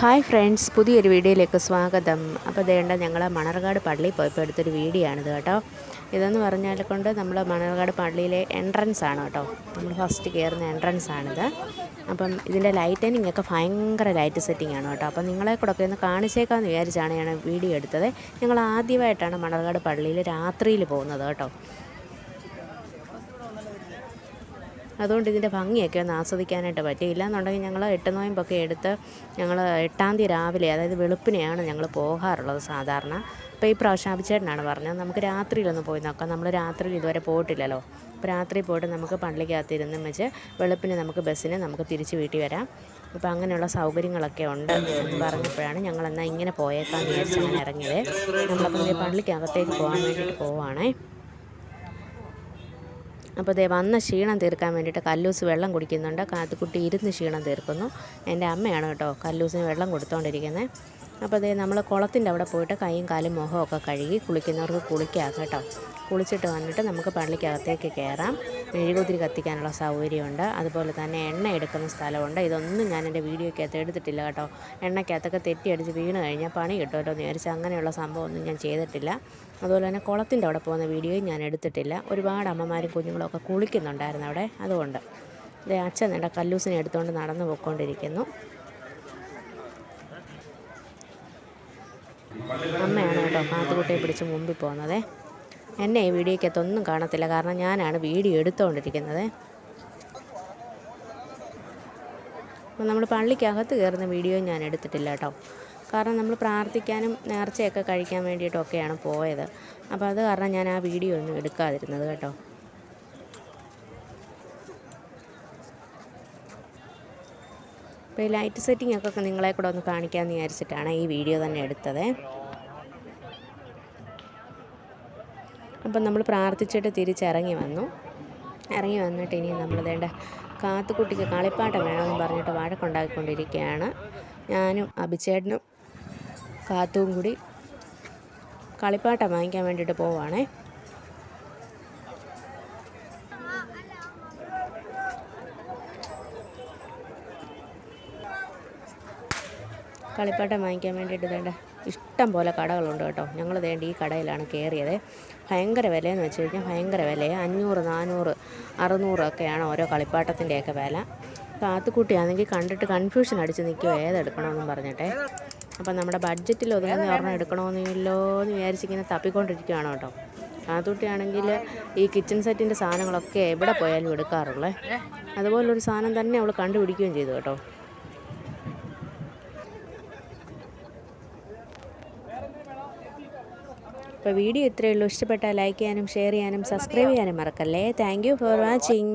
Hi friends പുതിയൊരു വീഡിയോയിലേക്ക് സ്വാഗതം. അപ്പോൾ ദേണ്ട ഞങ്ങൾ മണർകാട് പള്ളിയിൽ പോയപ്പോൾ എടുത്തൊരു വീഡിയോ ആണിത് കേട്ടോ. ഇതെന്ന് പറഞ്ഞാൽ കൊണ്ട് നമ്മൾ മണർകാട് പള്ളിയിലെ എൻട്രൻസ് ആണ് കേട്ടോ. നമ്മൾ ഫസ്റ്റ് കയറുന്ന എൻട്രൻസ് ആണിത്. അപ്പം ഇതിന്റെ ലൈറ്റനിങ് ഒക്കെ ഭയങ്കര ലൈറ്റ് സെറ്റിംഗ് ആണ് കേട്ടോ. അപ്പം നിങ്ങളെ കൂടെ ഒക്കെ ഒന്ന് കാണിച്ചേക്കാമെന്ന് വിചാരിച്ചാണ് ഞാൻ വീഡിയോ എടുത്തത്. ഞങ്ങൾ ആദ്യമായിട്ടാണ് മണർകാട് പള്ളിയിൽ രാത്രിയിൽ പോകുന്നത് കേട്ടോ. അതുകൊണ്ട് ഇതിന്റെ ഭംഗിയൊക്കെ ഒന്ന് ആസ്വദിക്കാനായിട്ട് പറ്റിയില്ല. എന്നുണ്ടെങ്കിൽ ഞങ്ങൾ എട്ട് നോയമ്പൊക്കെ എടുത്ത് ഞങ്ങൾ എട്ടാം തീയതി രാവിലെ അതായത് വെളുപ്പിനെയാണ് ഞങ്ങൾ പോകാറുള്ളത് സാധാരണ. അപ്പോൾ ഈ പ്രാവശ്യം അഭിച്ചേട്ടനാണ് പറഞ്ഞത്. നമുക്ക് രാത്രിയിലൊന്ന് പോയി നോക്കാം. നമ്മൾ രാത്രിയിൽ ഇതുവരെ പോയിട്ടില്ലല്ലോ. അപ്പോൾ രാത്രി പോയിട്ട് നമുക്ക് പള്ളിക്കകത്തിരുന്ന് വെച്ച് വെളുപ്പിന് നമുക്ക് ബസ്സിന് നമുക്ക് തിരിച്ച് വീട്ടിൽ വരാം. അപ്പോൾ അങ്ങനെയുള്ള സൗകര്യങ്ങളൊക്കെ ഉണ്ട് എന്ന് പറഞ്ഞപ്പോഴാണ് ഞങ്ങളെന്നാൽ ഇങ്ങനെ പോയേക്കാൻ വിചാരിച്ച് അങ്ങനെ ഇറങ്ങിയത്. നമ്മളപ്പോൾ പള്ളിക്കകത്തേക്ക് പോകാൻ വേണ്ടിയിട്ട് പോവുകയാണേ. അപ്പോൾ ദേ വന്ന ക്ഷീണം തീർക്കാൻ വേണ്ടിയിട്ട് കല്ലൂസ് വെള്ളം കുടിക്കുന്നുണ്ട്. കുട്ടി ഇരുന്ന് ക്ഷീണം തീർക്കുന്നു. എന്റെ അമ്മയാണ് കേട്ടോ കല്ലൂസിന് വെള്ളം കൊടുത്തുകൊണ്ടിരിക്കുന്നത് അപ്പോൾ അതേ നമ്മൾ കുളത്തിന്റെ അവിടെ പോയിട്ട് കൈയും കാലും മുഖമൊക്കെ കഴുകി കുളിക്കുന്നവർക്ക് കുളിക്കാം കേട്ടോ. കുളിച്ചിട്ട് വന്നിട്ട് നമുക്ക് പള്ളിക്കകത്തേക്ക് കയറാം. മെഴുകുതിരി കത്തിക്കാനുള്ള സൗകര്യമുണ്ട്. അതുപോലെ തന്നെ എണ്ണ എടുക്കുന്ന സ്ഥലമുണ്ട്. ഇതൊന്നും ഞാൻ എന്റെ വീഡിയോയ്ക്കകത്ത് എടുത്തിട്ടില്ല കേട്ടോ. എണ്ണയ്ക്കകത്തൊക്കെ തെറ്റിയടിച്ച് വീണ് കഴിഞ്ഞാൽ പണി കിട്ടുമല്ലോ എന്ന് വിചാരിച്ച് അങ്ങനെയുള്ള സംഭവമൊന്നും ഞാൻ ചെയ്തിട്ടില്ല. അതുപോലെ തന്നെ കുളത്തിന്റെ അവിടെ പോകുന്ന വീഡിയോയും ഞാൻ എടുത്തിട്ടില്ല. ഒരുപാട് അമ്മമാരും കുഞ്ഞുങ്ങളൊക്കെ കുളിക്കുന്നുണ്ടായിരുന്നു അവിടെ. അതുകൊണ്ട് അതെ അച്ഛൻ എന്റെ കല്ലൂസിനെ എടുത്തുകൊണ്ട് നടന്നു പോയിക്കൊണ്ടിരിക്കുന്നു. അമ്മയാണ് കേട്ടോ കാത്തുകുട്ടിയെ പിടിച്ച് മുമ്പിൽ പോകുന്നത്. എന്നെ ഈ വീഡിയോക്കകത്തൊന്നും കാണത്തില്ല. കാരണം ഞാനാണ് വീഡിയോ എടുത്തുകൊണ്ടിരിക്കുന്നത് അപ്പോൾ നമ്മൾ പള്ളിക്കകത്ത് കയറുന്ന വീഡിയോ ഞാൻ എടുത്തിട്ടില്ല കേട്ടോ. കാരണം നമ്മൾ പ്രാർത്ഥിക്കാനും നേർച്ചയൊക്കെ കഴിക്കാൻ വേണ്ടിയിട്ടൊക്കെയാണ് പോയത്. അപ്പോൾ അത് കാരണം ഞാൻ ആ വീഡിയോ ഒന്നും എടുക്കാതിരുന്നത് കേട്ടോ. അപ്പോൾ ഈ ലൈറ്റ് സെറ്റിംഗ് ഒക്കെ നിങ്ങളെ കൂടെ ഒന്ന് കാണിക്കാമെന്ന് വിചാരിച്ചിട്ടാണ് ഈ വീഡിയോ തന്നെ എടുത്തത്. അപ്പം നമ്മൾ പ്രാർത്ഥിച്ചിട്ട് തിരിച്ചിറങ്ങി വന്നു. ഇറങ്ങി വന്നിട്ട് ഇനി നമ്മൾ വേണ്ട കാത്തുകുട്ടിക്ക് കളിപ്പാട്ടം വേണമെന്ന് പറഞ്ഞിട്ട് വഴക്കുണ്ടാക്കിക്കൊണ്ടിരിക്കുകയാണ്. ഞാനും അഭിചേട്ടനും കാത്തും കൂടി കളിപ്പാട്ടം വാങ്ങിക്കാൻ വേണ്ടിയിട്ട് പോവുകയാണേ. കളിപ്പാട്ടം വാങ്ങിക്കാൻ വേണ്ടിയിട്ട് വേണ്ട ഇഷ്ടം പോലെ കടകളുണ്ട് കേട്ടോ. ഞങ്ങൾ വേണ്ട ഈ കടയിലാണ് കയറിയത് ഭയങ്കര വിലയെന്ന് വെച്ച് കഴിഞ്ഞാൽ ഭയങ്കര വിലയാണ് അഞ്ഞൂറ് നാനൂറ് അറുന്നൂറ് ഒക്കെയാണ് ഓരോ കളിപ്പാട്ടത്തിന്റെയൊക്കെ വില. കാത്തുക്കുട്ടിയാണെങ്കിൽ കണ്ടിട്ട് കൺഫ്യൂഷൻ അടിച്ച് നിൽക്കുമോ ഏതെടുക്കണമെന്നും പറഞ്ഞിട്ടേ. അപ്പം നമ്മുടെ ബഡ്ജറ്റിൽ ഒതുങ്ങുന്ന ഒരെണ്ണം എടുക്കണമെന്നില്ലോ എന്ന് വിചാരിച്ചിങ്ങനെ തപ്പിക്കൊണ്ടിരിക്കുകയാണ് കേട്ടോ. കാത്തുട്ടിയാണെങ്കിൽ ഈ കിച്ചൺ സെറ്റിന്റെ സാധനങ്ങളൊക്കെ എവിടെ പോയാലും എടുക്കാറുള്ളേ. അതുപോലൊരു സാധനം തന്നെ അവൾ കണ്ടുപിടിക്കുകയും ചെയ്തു കേട്ടോ. അപ്പോൾ വീഡിയോ ഇത്രയേ ഉള്ളൂ. ഇഷ്ടപ്പെട്ടാൽ ലൈക്ക് ചെയ്യാനും ഷെയർ ചെയ്യാനും സബ്സ്ക്രൈബ് ചെയ്യാനും മറക്കല്ലേ? Thank for watching